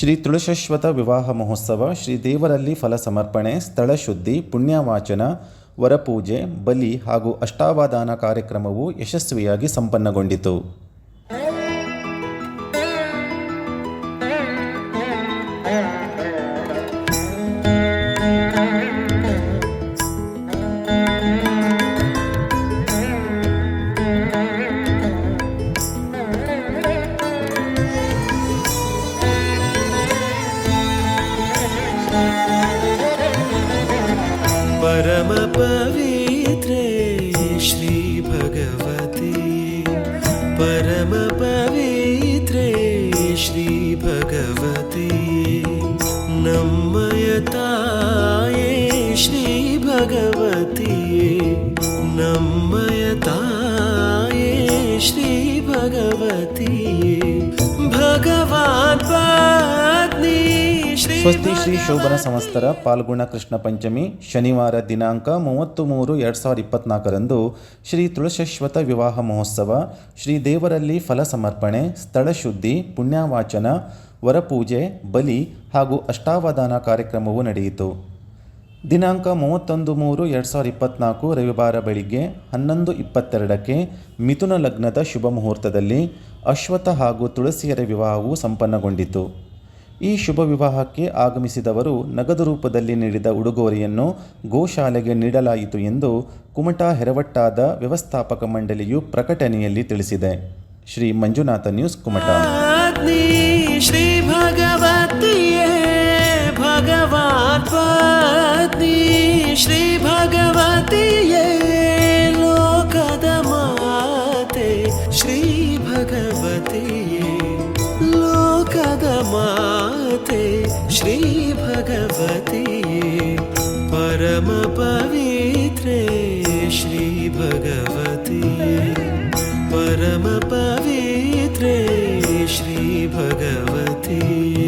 ಶ್ರೀ ತುಳಶಶ್ವತ ವಿವಾಹ ಮಹೋತ್ಸವ, ಶ್ರೀ ದೇವರಲ್ಲಿ ಫಲ ಸಮರ್ಪಣೆ, ಸ್ಥಳ ಶುದ್ಧಿ, ಪುಣ್ಯವಾಚನ, ವರಪೂಜೆ, ಬಲಿ ಹಾಗೂ ಅಷ್ಟಾವಧಾನ ಕಾರ್ಯಕ್ರಮವು ಯಶಸ್ವಿಯಾಗಿ ಸಂಪನ್ನಗೊಂಡಿತು. परमपवित्रे श्रीभगवती परमपवित्रे श्रीभगवती नम्मयताये श्रीभगवती नम्मयताये श्रीभगवती भगवान् ಸ್ವಸ್ತಿ ಶ್ರೀ ಶೋಭನ ಸಂವತ್ಸರ ಪಾಲ್ಗುಣ ಕೃಷ್ಣ ಪಂಚಮಿ ಶನಿವಾರ ದಿನಾಂಕ ಮೂವತ್ತು ಮೂರು ಎರಡು ಸಾವಿರದ ಇಪ್ಪತ್ನಾಲ್ಕರಂದು ಶ್ರೀ ತುಳಶಶ್ವತ ವಿವಾಹ ಮಹೋತ್ಸವ ಶ್ರೀ ದೇವರಲ್ಲಿ ಫಲ ಸಮರ್ಪಣೆ ಸ್ಥಳ ಶುದ್ಧಿ ಪುಣ್ಯವಾಚನ ವರಪೂಜೆ ಬಲಿ ಹಾಗೂ ಅಷ್ಟಾವಧಾನ ಕಾರ್ಯಕ್ರಮವು ನಡೆಯಿತು. ದಿನಾಂಕ ಮೂವತ್ತೊಂದು ಮೂರು ಎರಡು ಸಾವಿರದ ಇಪ್ಪತ್ನಾಲ್ಕು ರವಿವಾರ ಬೆಳಿಗ್ಗೆ ಹನ್ನೊಂದು ಇಪ್ಪತ್ತೆರಡಕ್ಕೆ ಮಿಥುನ ಲಗ್ನದ ಶುಭ ಮುಹೂರ್ತದಲ್ಲಿ ಅಶ್ವಥ ಹಾಗೂ ತುಳಸಿಯರ ವಿವಾಹವು ಸಂಪನ್ನಗೊಂಡಿತು. ಈ ಶುಭ ವಿವಾಹಕ್ಕೆ ಆಗಮಿಸಿದವರು ನಗದು ರೂಪದಲ್ಲಿ ನೀಡಿದ ಉಡುಗೊರೆಯನ್ನು ಗೋಶಾಲೆಗೆ ನೀಡಲಾಯಿತು ಎಂದು ಕುಮಟಾ ಹೆರವಟ್ಟಾದ ವ್ಯವಸ್ಥಾಪಕ ಮಂಡಳಿಯು ಪ್ರಕಟಣೆಯಲ್ಲಿ ತಿಳಿಸಿದೆ. ಶ್ರೀ ಮಂಜುನಾಥ ನ್ಯೂಸ್ ಕುಮಟಾ. ಶ್ರೀ ಭಗವತಿಯೇ ಶ್ರೀ ಭಗವತಿಯೇ, ಲೋಕದ ಶ್ರೀ ಭಗವತಿಯೇ, ಲೋಕದ भगवती परम भगवते। परमपवित्रे श्रीभगवते परमपवित्रे श्रीभगवते